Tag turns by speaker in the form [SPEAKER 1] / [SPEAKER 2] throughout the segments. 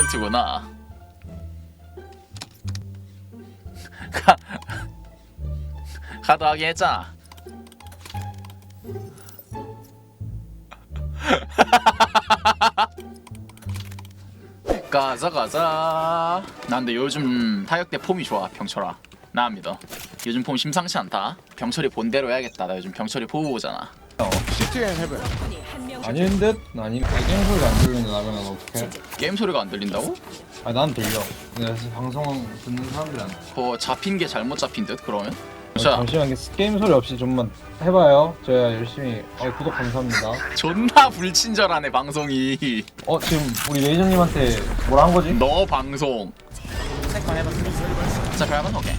[SPEAKER 1] 레디언트구나. 가 가도 하긴 했잖아. 가자 가자. 나 근데 요즘 타격대 폼이 좋아 병철아. 나 믿어. 요즘 폼 심상치 않다. 병철이 본대로 해야겠다. 나 요즘 병철이 보고잖아.
[SPEAKER 2] 시티 앤 헤븐
[SPEAKER 3] 아닌 듯? 아니 게임 소리가 안 들리는데 나가면 어떡해?
[SPEAKER 1] 게임 소리가 안 들린다고?
[SPEAKER 3] 아난 들려 근데 사실 방송 듣는 사람들이 안 들려
[SPEAKER 1] 그거 잡힌 게 잘못 잡힌 듯 그러면?
[SPEAKER 3] 어,
[SPEAKER 1] 자
[SPEAKER 3] 잠시만 게임 소리 없이 좀만 해봐요 제가 열심히 어, 구독 감사합니다
[SPEAKER 1] 존나 불친절하네 방송이.
[SPEAKER 3] 어 지금 우리 매니저님한테 뭐라 한 거지?
[SPEAKER 1] 너 방송. 자 그러면 오케이.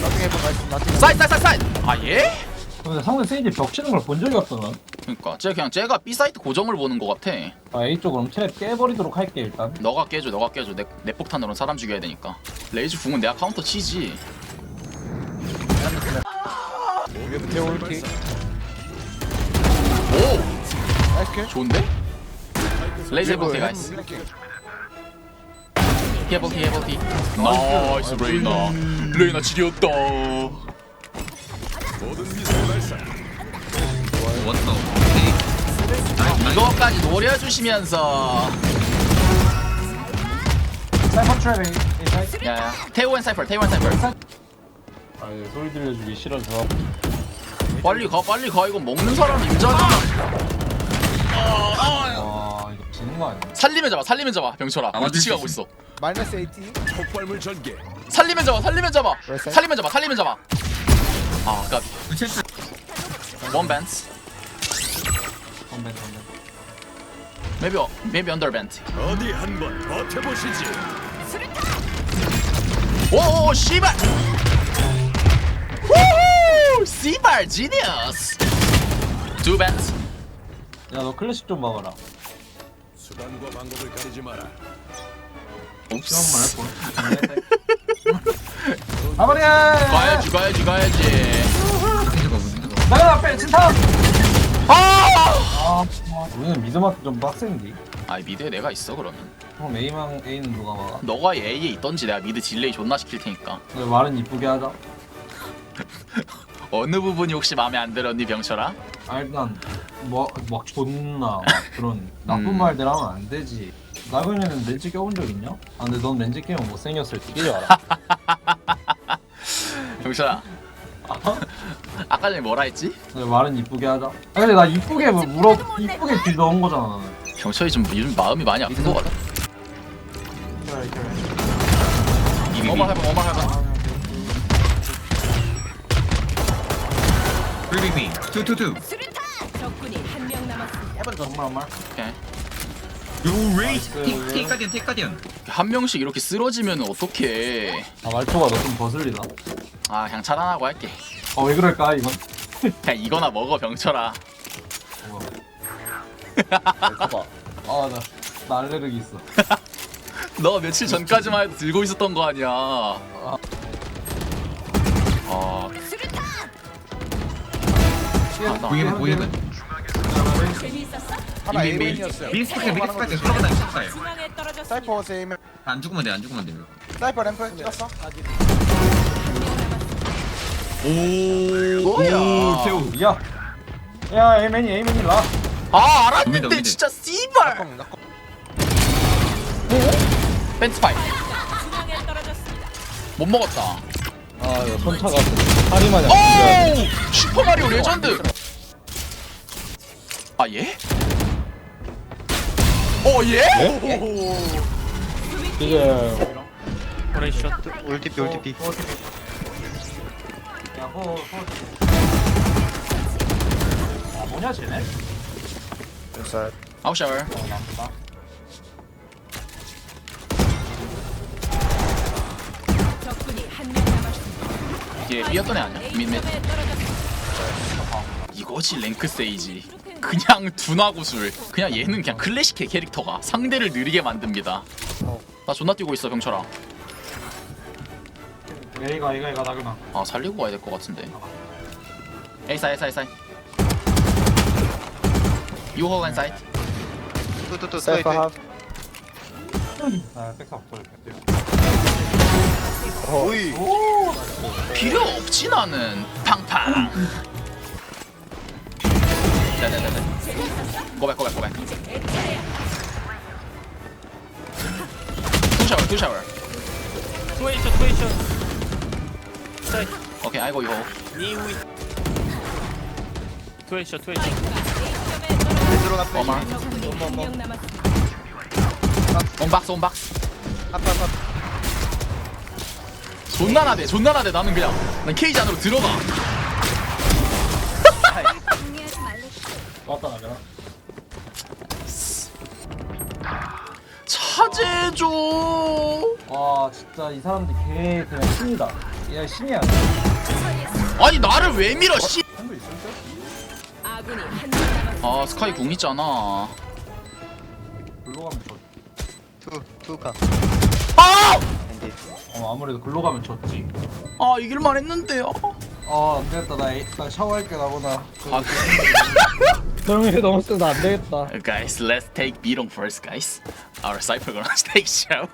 [SPEAKER 2] 나중에 나이스 나중에
[SPEAKER 1] 사이드 사이드 사이드 사이드. 아 예?
[SPEAKER 3] 근데 상대 세이지 벽 치는 걸 본 적이 없어 난
[SPEAKER 1] 그러니까 쟤 그냥 쟤가 B 사이트 고정을 보는 것 같아.
[SPEAKER 3] 아, A 쪽 그럼 트랩 깨버리도록 할게 일단
[SPEAKER 1] 너가 깨줘, 너가 깨줘. 내, 내 폭탄으로 사람 죽여야 되니까. 레이즈 궁은 내가 카운터 치지. 오,
[SPEAKER 2] 나이스 킬
[SPEAKER 1] 좋은데? 레이즈 해볼게 가이스. 해볼게 해볼게. 나이스 레이나. 레이나 지렸다. 이거까지 노려주시면서.
[SPEAKER 3] 사이퍼 트랩 A 사이트
[SPEAKER 1] 야야. 태우앤 사이퍼 태우앤 사이퍼.
[SPEAKER 3] 아 예, 소리 들려주기 싫어서.
[SPEAKER 1] 빨리 가 빨리 가 이거 먹는 사람 임자잖아.
[SPEAKER 3] 아 이거 지는 거 아니야?
[SPEAKER 1] 살리면 잡아 살리면 잡아 병철아. 우리 뒤치 가고 있어.
[SPEAKER 2] 마이너스 80
[SPEAKER 4] 폭발물 전개.
[SPEAKER 1] 살리면 잡아 살리면 잡아? 살리면 잡아 살리면 잡아. 아 까비. 원 밴드
[SPEAKER 3] 선배 선배.
[SPEAKER 1] Maybe maybe under band
[SPEAKER 4] 어디 한번 버텨보시지.
[SPEAKER 1] 오오 씨발! 후후! 씨발 지니어스! 두 밴드
[SPEAKER 3] 야너 클래식 좀 먹어라.
[SPEAKER 4] 수단과 방법을 가리지 마라.
[SPEAKER 1] 옵스.
[SPEAKER 3] 시험만 할걸 가버려!
[SPEAKER 1] 가야지 가야지 가야지.
[SPEAKER 3] 나가 앞에 진탕!
[SPEAKER 1] 아!
[SPEAKER 3] 아. 우리는 미드마트 좀 빡센디.
[SPEAKER 1] 아이 미드에 내가 있어 그러면.
[SPEAKER 3] 그럼 A망 A는 누가 막아?
[SPEAKER 1] 너가 A에 있던지 내가 미드 딜레이 존나 시킬 테니까.
[SPEAKER 3] 너 말은 이쁘게 하자?
[SPEAKER 1] 어느 부분이 혹시 마음에 안 들었니 병철아?
[SPEAKER 3] 아 일단 뭐막 존나 막 그런 나쁜
[SPEAKER 1] 음.
[SPEAKER 3] 말들 하면 안 되지. 나그네는 렌즈 껴본 적 있냐? 아 근데 넌 렌즈 끼면 못생겼을 때 끼지 마라.
[SPEAKER 1] 병철아. 아 까 전에 뭐라 했지?
[SPEAKER 3] 너 말은 이쁘게 하자. 아 근데 나 이쁘게 뭐 물어 이쁘게 딜 넣은 거잖아 나는.
[SPEAKER 1] 병철이 좀 요즘 마음이 많이 아픈 거 같아. 해봐 어마 해봐
[SPEAKER 5] 브리빙 투투투
[SPEAKER 6] 적군이 한 명 남았습니다.
[SPEAKER 3] 정말 정말
[SPEAKER 1] 오케이.
[SPEAKER 5] 요 레이스. 티 가디언 티 가디언
[SPEAKER 1] 한 명씩 이렇게 쓰러지면 어떡해.
[SPEAKER 3] 아 말투가 너 좀 거슬리다
[SPEAKER 1] 아 그냥 차단하고 할게
[SPEAKER 3] 아왜 그럴까 이건?
[SPEAKER 1] 그냥 이거나 먹어 병철아.
[SPEAKER 3] 아나 나 알레르기 있어.
[SPEAKER 1] 너 며칠 전까지만 해도 들고 있었던 거 아니야. 아. 나-
[SPEAKER 5] 보이는 보이는
[SPEAKER 6] 재미있었어?
[SPEAKER 2] 하나
[SPEAKER 1] 이미-
[SPEAKER 2] A맨이었어요.
[SPEAKER 5] 미스파크 미스파크 서버다 미스파크
[SPEAKER 6] 중앙에 떨어졌습니다.
[SPEAKER 2] 사이퍼 세이맨
[SPEAKER 5] 안 죽으면 돼안 죽으면 돼
[SPEAKER 2] 사이퍼 램프 찍었어
[SPEAKER 1] 뭐야
[SPEAKER 5] 태우
[SPEAKER 3] 야! 야 에이맨이 에이맨이 라
[SPEAKER 1] 아 알았는데
[SPEAKER 5] 넘기다,
[SPEAKER 1] 진짜 씨발
[SPEAKER 2] nakkom
[SPEAKER 1] 벤츠파이. 못 먹었다
[SPEAKER 3] 아 이거 손차가 파리 마냥
[SPEAKER 1] 오 슈퍼마리오 레전드 아 예? 어 예?
[SPEAKER 3] 이제
[SPEAKER 2] 울티피 울티피
[SPEAKER 3] 야호 아 뭐냐 쟤네?
[SPEAKER 1] 아웃 샤워.
[SPEAKER 3] 어 남다.
[SPEAKER 6] 적군이 한명 남았습니다.
[SPEAKER 1] 뒤에 삐었던 애 아니야? 민맨
[SPEAKER 6] 점에 떨어졌습니다.
[SPEAKER 1] 이거지 랭크 세이지. 그냥 둔하고술 그냥 얘는 그냥 클래식 캐릭터가 상대를 느리게 만듭니다. 나 존나 뛰고 있어 병철아
[SPEAKER 3] A가 A가 A가 나그나
[SPEAKER 1] 아 살리고 가야 될 것 같은데. 에이사 에이사 에이사 유호 앤 사이트
[SPEAKER 2] 사이퍼
[SPEAKER 3] 합아 백사 없어질게
[SPEAKER 2] 오이.
[SPEAKER 1] 필요 없지 나는. 팡팡. 네네네네. 고백 고백 고백 투 샤워 투 샤워
[SPEAKER 7] 투웨이션 투웨이션
[SPEAKER 1] 오케이 아이고 이거.
[SPEAKER 7] 투웨이션 투웨이션
[SPEAKER 2] 들어가 빼
[SPEAKER 1] 어마.
[SPEAKER 6] 명 남았습니다.
[SPEAKER 1] 온박스 온박스
[SPEAKER 2] 아빠가
[SPEAKER 1] 존나 나대 존나 나대 나는 그냥. 난 케이지 안으로 들어가.
[SPEAKER 3] 왔다 나잖아
[SPEAKER 1] 차제줘
[SPEAKER 3] 와 진짜 이 사람들 개 그냥 신이다 야 신이야.
[SPEAKER 1] 아니 나를 왜 밀어 씨?
[SPEAKER 3] 한도 있을 때?
[SPEAKER 6] 아군이 한명 남았습니다.
[SPEAKER 1] 아 스카이 궁 있잖아.
[SPEAKER 3] 글로 가면 졌
[SPEAKER 2] 투 투카.
[SPEAKER 1] 아!
[SPEAKER 2] 엔디
[SPEAKER 3] 어 아무래도 글로 가면 졌지.
[SPEAKER 1] 아 이길만 했는데요?
[SPEAKER 3] 아 안되겠다. 나, 이- 나 샤워할게 나보다
[SPEAKER 1] 아,
[SPEAKER 3] 조용히 해 너무 세다. 안 되겠다.
[SPEAKER 1] Guys let's take Birong first guys. Our cypher gonna take shower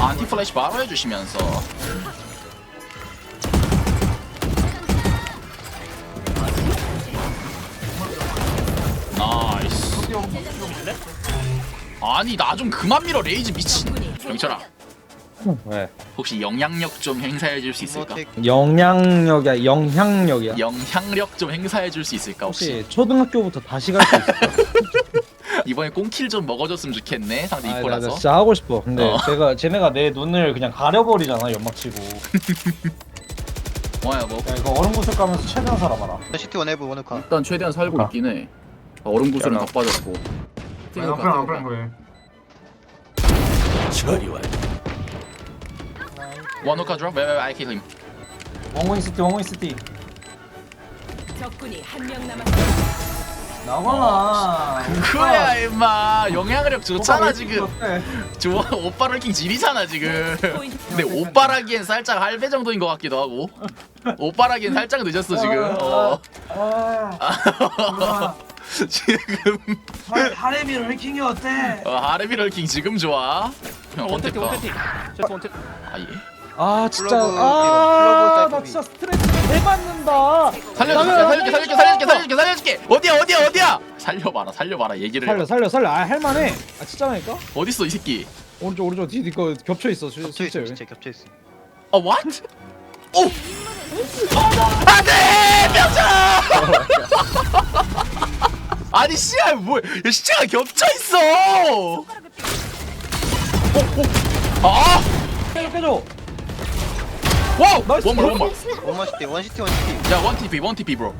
[SPEAKER 1] 안티 플래시 바로 해주시면서 나이스 아니 나 좀 그만 밀어 레이즈 미친 병철아
[SPEAKER 8] 왜?
[SPEAKER 1] 혹시 영향력 좀 행사해 줄 수 있을까?
[SPEAKER 8] 영향력이야 영향력이야
[SPEAKER 1] 영향력 좀 행사해 줄 수 있을까 혹시?
[SPEAKER 8] 혹시 초등학교부터 다시 갈 수 있어?
[SPEAKER 1] 이번에 꽁킬 좀 먹어줬으면 좋겠네 상대
[SPEAKER 8] 아, 나, 나
[SPEAKER 1] 이코라서.
[SPEAKER 8] 진짜 하고 싶어. 근데
[SPEAKER 1] 어.
[SPEAKER 3] 제가 쟤네가 내 눈을 그냥 가려버리잖아 연막 치고.
[SPEAKER 1] 뭐야 뭐.
[SPEAKER 3] 야 이거 얼음 구슬 까면서 최대한 살아봐라.
[SPEAKER 2] 시티 원해브 원해카
[SPEAKER 1] 일단 최대한 살고 있긴 해. 얼음 구슬은 다 빠졌고.
[SPEAKER 3] 거야
[SPEAKER 4] 처리 완.
[SPEAKER 1] 원호카 드롭? 왜왜 아이 킬림
[SPEAKER 3] 원고인 시티 원고인 시티.
[SPEAKER 6] 적군이 한 명 남았습니다.
[SPEAKER 3] 나와라.
[SPEAKER 1] 그거야 임마. 영향력 좋잖아 지금? 좋아 오빠 ranking 지리잖아 지금.
[SPEAKER 6] 포인트.
[SPEAKER 1] 근데 오빠라기엔 살짝 할배 정도인 것 같기도 하고. 오빠라기엔 살짝 늦었어 지금. 어.
[SPEAKER 3] 아,
[SPEAKER 1] 지금.
[SPEAKER 3] 하레미 랭킹이 어때?
[SPEAKER 1] 어, 하르비 럴킹 지금 좋아.
[SPEAKER 7] 원태틱 제트 원태틱.
[SPEAKER 1] 아예
[SPEAKER 8] 아 진짜.
[SPEAKER 2] 플러그
[SPEAKER 8] 아나
[SPEAKER 2] 플러그
[SPEAKER 8] 진짜 스트레스 개받는다.
[SPEAKER 1] 살려줄게 살려줄게 살려줄게 살려줄게 살려줄게 살려줄게. 어디야 어디야 어디야? 살려봐라 살려봐라 얘기를
[SPEAKER 8] 살려
[SPEAKER 1] 해봐.
[SPEAKER 8] 살려 살려 아 할만해. 아 진짜라니까?
[SPEAKER 1] 어딨어 이 새끼?
[SPEAKER 8] 오른쪽 오른쪽 뒤뒤 거 겹쳐 있어 실-
[SPEAKER 2] 겹쳐있어
[SPEAKER 8] 실제
[SPEAKER 2] 진짜 겹쳐 있어.
[SPEAKER 1] 어 what? 오! 안돼! 병자! 아니 씨야 뭐야 야, 시체가 겹쳐 있어! 어, 어. 아!
[SPEAKER 8] 빼줘
[SPEAKER 1] 와우!
[SPEAKER 8] 나이스.
[SPEAKER 1] 원몰 원몰
[SPEAKER 2] 원시티 원시티 원시티
[SPEAKER 1] 야 원TP 원TP 브로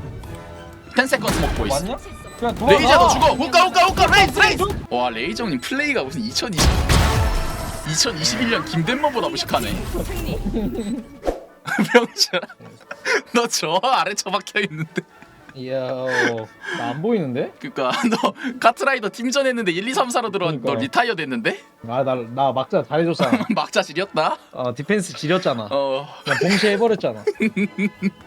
[SPEAKER 1] 10 seconds smoke boys.
[SPEAKER 3] 맞냐? 그냥 도망가.
[SPEAKER 1] 레이저 너 죽어. 후까 후까 후까 레이즈 레이즈 와 레이저님 플레이가 무슨 2020 2021년 김대모보다 무식하네. 병철아 너 저 아래 처박혀 있는데
[SPEAKER 8] 이야 나안 보이는데?
[SPEAKER 1] 그니까 너 카트라이더 팀전 했는데 1, 2, 3, 4로 들어왔는데 너
[SPEAKER 8] 그러니까요.
[SPEAKER 1] 리타이어 됐는데?
[SPEAKER 8] 아나 나 막자 잘해줬잖아
[SPEAKER 1] 막자 지렸다?
[SPEAKER 8] 어 디펜스 지렸잖아
[SPEAKER 1] 어
[SPEAKER 8] 그냥 봉쇄 해버렸잖아